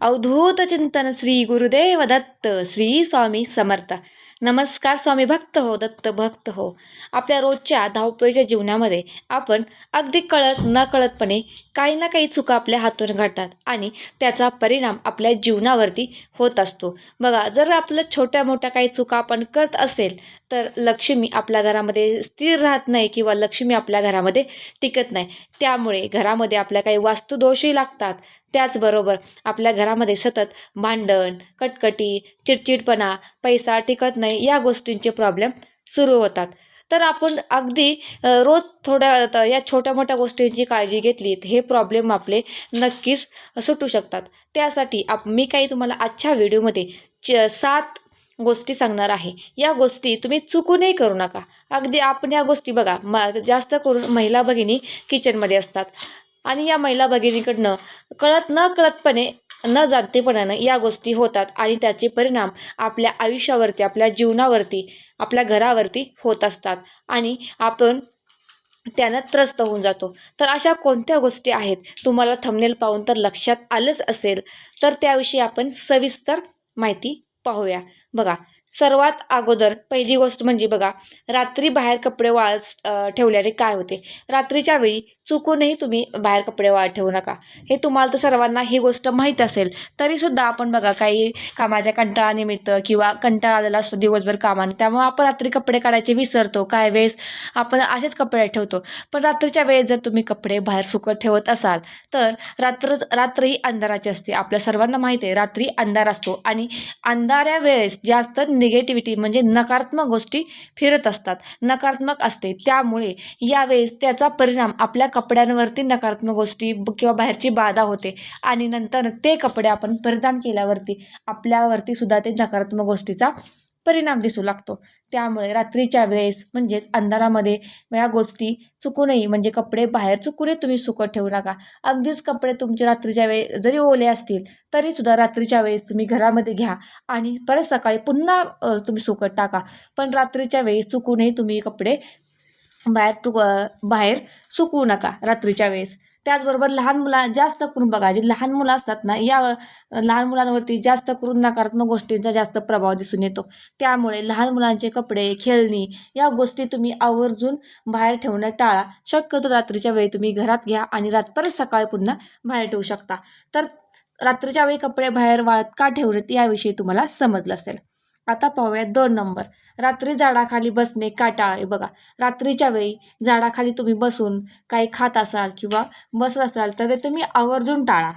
अवधूत चिंतन श्री गुरुदेव दत्त श्री स्वामी समर्थ. नमस्कार स्वामी भक्त हो दत्त भक्त हो. आपल्या रोजच्या धावपळीच्या जीवनामध्ये आपण अगदी कळत न कळतपणे काही ना काही चुका आपल्या हातून घडतात आणि त्याचा परिणाम आपल्या जीवनावरती होत असतो. बघा जर आपलं छोट्या मोठ्या काही चुका आपण करत असेल तर लक्ष्मी आपल्या घरामध्ये स्थिर राहत नाही किंवा लक्ष्मी आपल्या घरामध्ये टिकत नाही. त्यामुळे घरामध्ये आपल्या काही वास्तुदोषही लागतात. त्याचबरोबर आपल्या घरामध्ये सतत भांडण कटकटी चिडचिडपणा पैसा टिकत नाही या गोष्टींचे प्रॉब्लेम सुरू होतात. तर आपण अगदी रोज थोड्या या छोट्या मोठ्या गोष्टींची काळजी घेतली हे प्रॉब्लेम आपले नक्कीच सुटू शकतात. त्यासाठी आप मी काही तुम्हाला आजच्या व्हिडिओमध्ये च सात गोष्टी सांगणार आहे. या गोष्टी तुम्ही चुकूनही करू नका. अगदी आपण या गोष्टी बघा म जास्त करून महिला भगिनी किचनमध्ये असतात. आणि या महिला भगिनीकडनं कळत न कळतपणे न जाणतेपणानं या गोष्टी होतात आणि त्याचे परिणाम आपल्या आयुष्यावरती आपल्या जीवनावरती आपल्या घरावरती होत असतात आणि आपण त्यानं त्रस्त होऊन जातो. तर अशा कोणत्या गोष्टी आहेत? तुम्हाला थंबनेल पाहून तर लक्षात आलंच असेल. तर त्याविषयी आपण सविस्तर माहिती पाहूया. बघा सर्वात अगोदर पहिली गोष्ट म्हणजे बघा रात्री बाहेर कपडे वाळत ठेवल्याने काय होते? रात्रीच्या वेळी चुकूनही तुम्ही बाहेर कपडे वाळत ठेवू नका. हे तुम्हाला तर सर्वांना ही गोष्ट माहीत असेल. तरीसुद्धा आपण बघा काही कामाच्या कंटाळानिमित्त किंवा कंटाळा आलेला असतो दिवसभर कामाने त्यामुळे आपण रात्री कपडे काढायचे विसरतो. काय वेळेस आपण असेच कपडे ठेवतो. पण रात्रीच्या वेळेस जर तुम्ही कपडे बाहेर सुकत ठेवत असाल तर रात्र रात्रही अंधाराची असते. आपल्या सर्वांना माहीत आहे रात्री अंधार असतो. आणि अंधाऱ्या वेळेस जास्त निगेटिव्हिटी म्हणजे नकारात्मक गोष्टी फिरत असतात. नकारात्मक असते. त्यामुळे यावेळेस त्याचा परिणाम आपल्या कपड्यांवरती नकारात्मक गोष्टी किंवा बाहेरची बाधा होते. आणि नंतर ते कपडे आपण परिधान केल्यावरती आपल्यावरती सुद्धा ते नकारात्मक गोष्टीचा परिणाम दिसू लागतो. त्यामुळे रात्रीच्या वेळेस म्हणजेच अंधारामध्ये या गोष्टी चुकूनही म्हणजे कपडे बाहेर चुकूनही तुम्ही सुकत ठेवू नका. अगदीच कपडे तुमचे रात्रीच्या वेळेस जरी ओले असतील तरीसुद्धा रात्रीच्या वेळेस तुम्ही घरामध्ये घ्या आणि परत सकाळी पुन्हा तुम्ही सुकत टाका. पण रात्रीच्या वेळेस चुकूनही तुम्ही कपडे बाहेर टुक बाहेर सुकवू नका रात्रीच्या वेळेस. त्याचबरोबर लहान मुला जास्त करून बघा जे लहान मुलं असतात ना या लहान मुलांवरती जास्त करून नकारात्मक गोष्टींचा जास्त प्रभाव दिसून येतो. त्यामुळे लहान मुलांचे कपडे खेळणी या गोष्टी तुम्ही आवर्जून बाहेर ठेवणं टाळा. शक्यतो रात्रीच्या वेळी तुम्ही घरात घ्या आणि रात परत सकाळी पुन्हा बाहेर ठेवू शकता. तर रात्रीच्या वेळी कपडे बाहेर वाळत का ठेवलेत याविषयी तुम्हाला समजलं असेल. आता पाहूया दोन नंबर. रात्री झाडाखाली बसणे का टाळे बघा. रात्रीच्या वेळी झाडाखाली तुम्ही बसून काही खात असाल किंवा बसत असाल तर ते तुम्ही आवर्जून टाळा.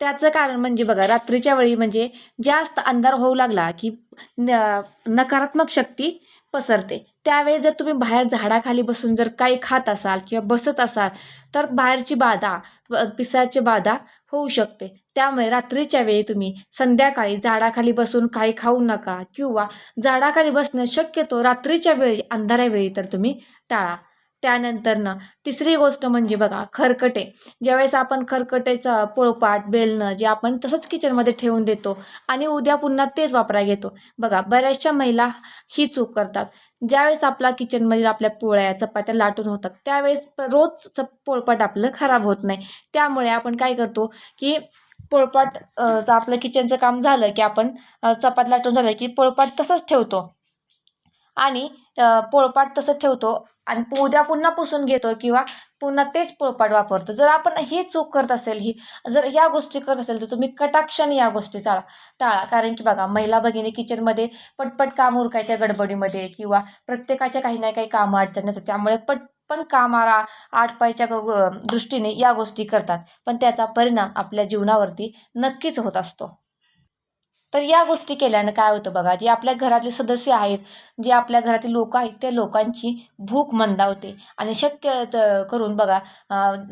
त्याचं कारण म्हणजे बघा रात्रीच्या वेळी म्हणजे जास्त अंधार होऊ लागला की न नकारात्मक शक्ती पसरते. त्यावेळी जर तुम्ही बाहेर झाडाखाली बसून जर काही खात असाल किंवा बसत असाल तर बाहेरची बाधा पिसाची बाधा होऊ शकते. त्यामुळे रात्रीच्या वेळी तुम्ही संध्याकाळी झाडाखाली बसून काही खाऊ नका किंवा झाडाखाली बसणं शक्यतो रात्रीच्या वेळी अंधाऱ्यावेळी तर तुम्ही टाळा. त्यानंतरनं तिसरी गोष्ट म्हणजे बघा खरकटे. ज्यावेळेस आपण खरकटेचं पोळपाट बेलणं जे आपण तसंच किचनमध्ये ठेवून देतो आणि उद्या पुन्हा तेच वापरायला घेतो. बघा बऱ्याचशा महिला ही चूक करतात. ज्यावेळेस आपला किचनमधील आपल्या पोळ्या चपात्या लाटून होतात त्यावेळेस रोज रोजचं पोळपाट आपलं खराब होत नाही. त्यामुळे आपण काय करतो की पोळपाट आपलं किचनचं काम झालं की आपण चपात लाटून झालं की पोळपाट तसंच ठेवतो. आणि पोळपाट तसंच ठेवतो आणि उद्या पुन्हा पुसून घेतो किंवा पुन्हा तेच पोळपाट वापरतो. जर आपण ही चूक करत असेल ही जर या गोष्टी करत असेल तर तुम्ही कटाक्षाने या गोष्टी चाळा टाळा. कारण की बघा महिला भगिनी किचनमध्ये पटपट काम उरकायच्या गडबडीमध्ये किंवा प्रत्येकाच्या काही ना काही कामं अडचणी असतात. त्यामुळे पटपण कामाला आटपायच्या ग- दृष्टीने या गोष्टी करतात. पण त्याचा परिणाम आपल्या जीवनावरती नक्कीच होत असतो. तर या गोष्टी केल्यानं काय होतं बघा जे आपल्या घरातले सदस्य आहेत जे आपल्या घरातील लोक आहेत त्या लोकांची भूक मंदावते. आणि शक्य करून बघा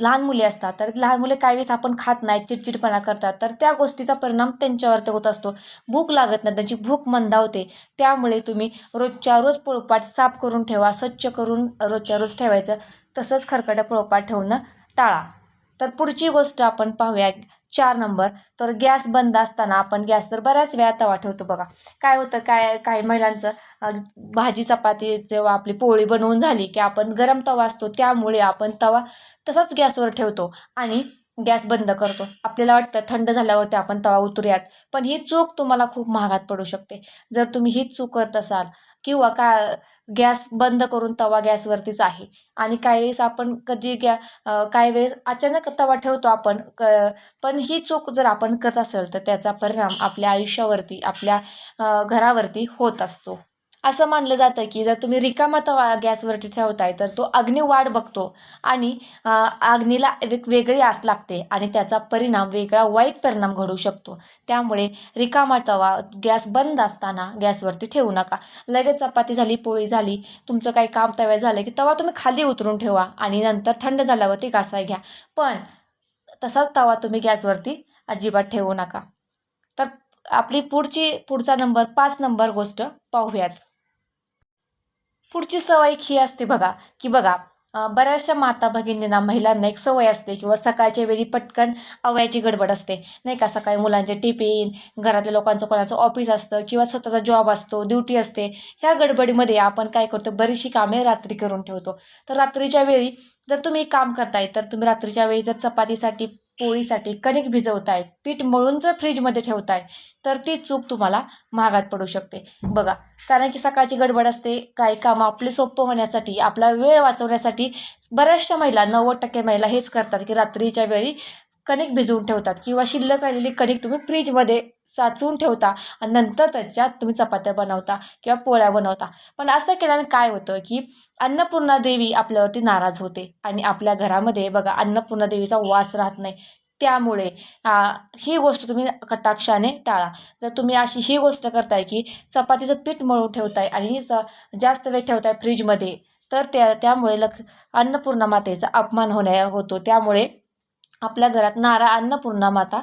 लहान मुले असतात तर लहान मुले काही वेळेस आपण खात नाही चिडचिडपणा करतात तर त्या गोष्टीचा परिणाम त्यांच्यावरती होत असतो. भूक लागत नाही त्यांची भूक मंदावते. त्यामुळे तुम्ही रोजच्या रोज पोळपाट साफ करून ठेवा स्वच्छ करून रोजच्या रोज ठेवायचं तसंच खरकट्या पोळपाट ठेवणं टाळा. तर पुढची गोष्ट आपण पाहूया चार नंबर. तर गॅस बंद असताना आपण गॅसवर बऱ्याच वेळा तवा ठेवतो बघा. काय होतं? काय काही महिलांचं भाजी चपाती जेव्हा आपली पोळी बनवून झाली की आपण गरम तवा असतो त्यामुळे आपण तवा तसाच गॅसवर ठेवतो आणि गॅस बंद करतो. आपल्याला वाटतं थंड झाल्यावरती आपण तवा उतरूयात पण ही चूक तुम्हाला खूप महागात पडू शकते. जर तुम्ही हीच चूक करत असाल किंवा का गॅस बंद करून तवा गॅसवरतीच आहे. आणि काही वेळेस आपण कधी गॅ काही वेळेस अचानक तवा ठेवतो आपण क पण ही चूक जर आपण करत असेल तर त्याचा परिणाम आपल्या आयुष्यावरती आपल्या घरावरती होत असतो. असं मानलं जातं की जर तुम्ही रिकामा तवा गॅसवरती ठेवताय तर तो अग्नी वाढ बघतो आणि अग्नीला एक वेगळी आस लागते आणि त्याचा परिणाम वेगळा वाईट परिणाम घडू शकतो. त्यामुळे रिकामा तवा गॅस बंद असताना गॅसवरती ठेवू नका. लगेच चपाती झाली पोळी झाली तुमचं काही काम तव्या झालं की तवा तुम्ही खाली उतरून ठेवा आणि नंतर थंड झाल्यावरती घासाय घ्या. पण तसाच तवा तुम्ही गॅसवरती अजिबात ठेवू नका. तर आपली पुढची पुढचा नंबर पाच नंबर गोष्ट पाहूयात. पुढची सवय ही असते बघा की बघा बऱ्याचशा माता भगिनींना महिलांना एक सवय असते किंवा सकाळच्या वेळी पटकन आवयाची गडबड असते. नाही का? सकाळी मुलांचे टिफिन घरातल्या लोकांचं कोणाचं ऑफिस असतं किंवा स्वतःचा जॉब असतो ड्युटी असते. ह्या गडबडीमध्ये आपण काय करतो? बरीचशी कामे रात्री करून ठेवतो. तर रात्रीच्या वेळी जर तुम्ही काम करताय तर तुम्ही रात्रीच्या वेळी जर चपातीसाठी पोळीसाठी कणिक भिजवताय पीठ मळून जर फ्रीजमध्ये ठेवताय तर ती चूक तुम्हाला महागात पडू शकते. बघा कारण की सकाळची गडबड असते काही कामं आपले सोपं होण्यासाठी आपला वेळ वाचवण्यासाठी बऱ्याचशा महिला नव्वद टक्के महिला हेच करतात की रात्रीच्या वेळी कणिक भिजवून ठेवतात किंवा शिल्लक राहिलेली कणिक तुम्ही फ्रीजमध्ये साचवून ठेवता आणि नंतर त्याच्यात तुम्ही चपात्या बनवता किंवा पोळ्या बनवता. पण असं केल्याने काय होतं की अन्नपूर्णा देवी आपल्यावरती नाराज होते आणि आपल्या घरामध्ये बघा अन्नपूर्णा देवीचा वास राहत नाही. त्यामुळे ही गोष्ट तुम्ही कटाक्षाने टाळा. जर तुम्ही अशी ही गोष्ट करताय की चपातीचं पीठ मळून ठेवताय आणि स जास्त वेळ ठेवताय फ्रीजमध्ये तर त्या त्यामुळे लक्ष अन्नपूर्णा मातेचा अपमान होण्या होतो. त्यामुळे आपल्या घरात नारा अन्नपूर्णा माता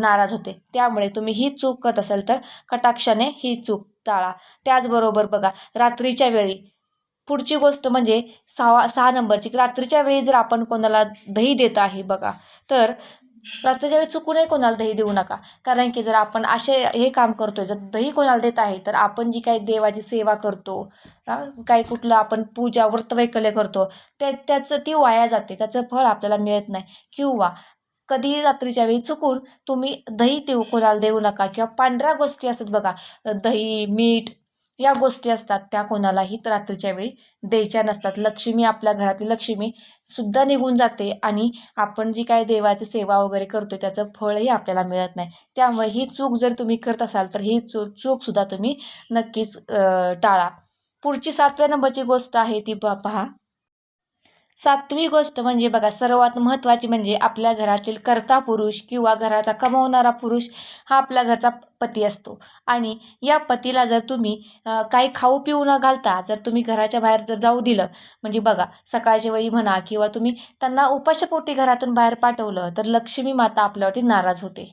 नाराज होते. त्यामुळे तुम्ही ही चूक करत असाल तर कटाक्षाने ही चूक टाळा. त्याचबरोबर बघा रात्रीच्या वेळी पुढची गोष्ट म्हणजे सहा सहा नंबरची रात्रीच्या वेळी जर आपण कोणाला दही देत आहे बघा तर रात्रीच्या वेळी चुकूनही कोणाला दही देऊ नका. कारण की जर आपण असे हे काम करतोय जर दही कोणाला देत आहे तर आपण जी काही देवाची सेवा करतो काही कुठलं आपण पूजा व्रतवैकल्य करतो त्या त्याचं ती वाया जाते त्याचं फळ आपल्याला मिळत नाही. किंवा कधीही रात्रीच्या वेळी चुकून तुम्ही दही देऊ कोणाला देऊ नका. किंवा पांढऱ्या गोष्टी असतात बघा दही मीठ या गोष्टी असतात त्या कोणालाही रात्रीच्या वेळी द्यायच्या नसतात. लक्ष्मी आपल्या घरातली लक्ष्मी सुद्धा निघून जाते आणि आपण जी काय देवाची सेवा वगैरे करतो त्याचं फळही आपल्याला मिळत नाही. त्यामुळे ही चूक जर तुम्ही करत असाल तर ही चू चूकसुद्धा तुम्ही नक्कीच टाळा. पुढची सातव्या नंबरची गोष्ट आहे ती पहा. सातवी गोष्ट म्हणजे बघा सर्वात महत्त्वाची म्हणजे आपल्या घरातील कर्ता पुरुष किंवा घराचा कमवणारा पुरुष हा आपल्या घरचा पती असतो. आणि या पतीला जर तुम्ही काही खाऊ पिऊ न घालता जर तुम्ही घराच्या बाहेर जर जाऊ दिलं म्हणजे बघा सकाळच्या वेळी म्हणा किंवा तुम्ही त्यांना उपाशपोटी घरातून बाहेर पाठवलं तर लक्ष्मी माता आपल्यावरती नाराज होते.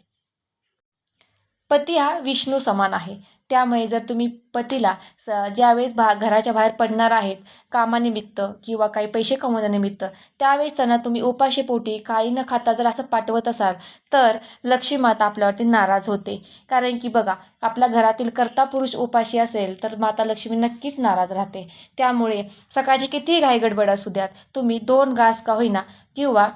पती हा विष्णू समान आहे. त्यामुळे जर तुम्ही पतीला स ज्यावेळेस भा घराच्या बाहेर पडणार आहेत कामानिमित्त किंवा काही पैसे कमवण्यानिमित्त त्यावेळेस त्यांना तुम्ही उपाशीपोटी काही न खाता जर असं पाठवत असाल तर लक्ष्मी माता आपल्यावरती नाराज होते. कारण की बघा आपल्या घरातील कर्ता पुरुष उपाशी असेल तर माता लक्ष्मी नक्कीच नाराज राहते. त्यामुळे सकाळची कितीही घाई गडबड असू द्यात तुम्ही दोन घास का होईना किंवा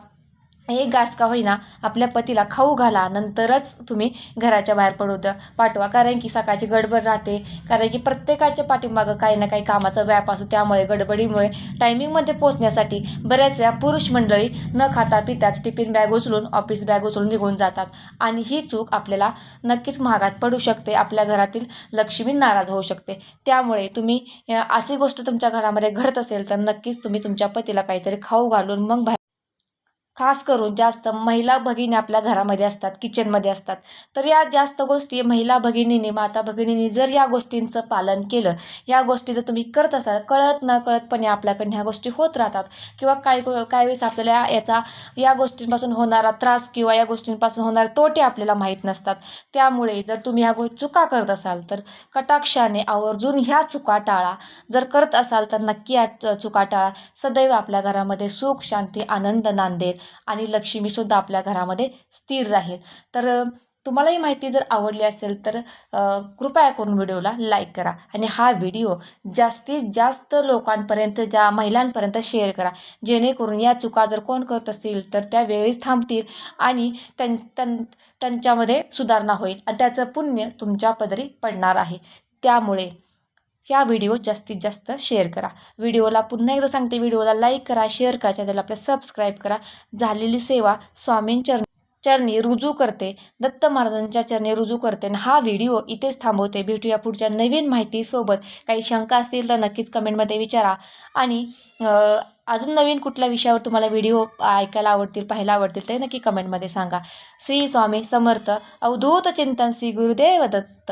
एक घास का होईना आपल्या पतीला खाऊ घाला नंतरच तुम्ही घराच्या बाहेर पडू द्या. पाठवा कारण की सकाळची गडबड राहते. कारण की प्रत्येकाच्या पाठीमागं काही ना काही कामाचा व्याप असतो. त्यामुळे गडबडीमुळे टायमिंगमध्ये पोचण्यासाठी बऱ्याच वेळा पुरुष मंडळी न खाता पिताच टिफिन बॅग उचलून ऑफिस बॅग उचलून निघून जातात. आणि ही चूक आपल्याला नक्कीच महागात पडू शकते. आपल्या घरातील लक्ष्मी नाराज होऊ शकते. त्यामुळे तुम्ही अशी गोष्ट तुमच्या घरामध्ये घडत असेल तर नक्कीच तुम्ही तुमच्या पतीला काहीतरी खाऊ घालून मग बाहेर खास करून जास्त महिला भगिनी आपल्या घरामध्ये असतात किचनमध्ये असतात. तर या जास्त गोष्टी महिला भगिनींनी माता भगिनींनी जर या गोष्टींचं पालन केलं या गोष्टी जर तुम्ही करत असाल कळत न कळतपणे आपल्याकडनं ह्या गोष्टी होत राहतात. किंवा काही काही वेळेस आपल्याला याचा या गोष्टींपासून होणारा त्रास किंवा या गोष्टींपासून होणारे तोटे आपल्याला माहीत नसतात. त्यामुळे जर तुम्ही ह्या गो चुका करत असाल तर कटाक्षाने आवर्जून ह्या चुका टाळा. जर करत असाल तर नक्की या चुका टाळा. सदैव आपल्या घरामध्ये सुख शांती आनंद नांदेल आणि लक्ष्मीसुद्धा आपल्या घरामध्ये स्थिर राहील. तर तुम्हालाही माहिती जर आवडली असेल तर कृपया करून व्हिडिओला लाईक करा आणि हा व्हिडिओ जास्तीत जास्त लोकांपर्यंत ज्या महिलांपर्यंत शेअर करा. जेणेकरून या चुका जर कोण करत असतील तर त्या वेळीच थांबतील आणि त्यां त्यां त्यांच्यामध्ये सुधारणा होईल आणि त्याचं पुण्य तुमच्या पदरी पडणार आहे. त्यामुळे ह्या व्हिडिओ जास्तीत जास्त शेअर करा. व्हिडिओला पुन्हा एकदा सांगते व्हिडिओला लाईक करा शेअर करा चॅनल आपल्या सबस्क्राईब करा. झालेली सेवा स्वामींचर चरणी रुजू करते दत्त महाराजांच्या चरणी रुजू करते. आणि हा व्हिडिओ इथेच थांबवते. भेटूया पुढच्या नवीन माहितीसोबत काही शंका असतील तर नक्कीच कमेंटमध्ये विचारा. आणि अजून नवीन कुठल्या विषयावर तुम्हाला व्हिडिओ ऐकायला आवडतील पाहायला आवडतील ते नक्की कमेंटमध्ये सांगा. श्री स्वामी समर्थ. अवधूत चिंतन श्री गुरुदेव दत्त.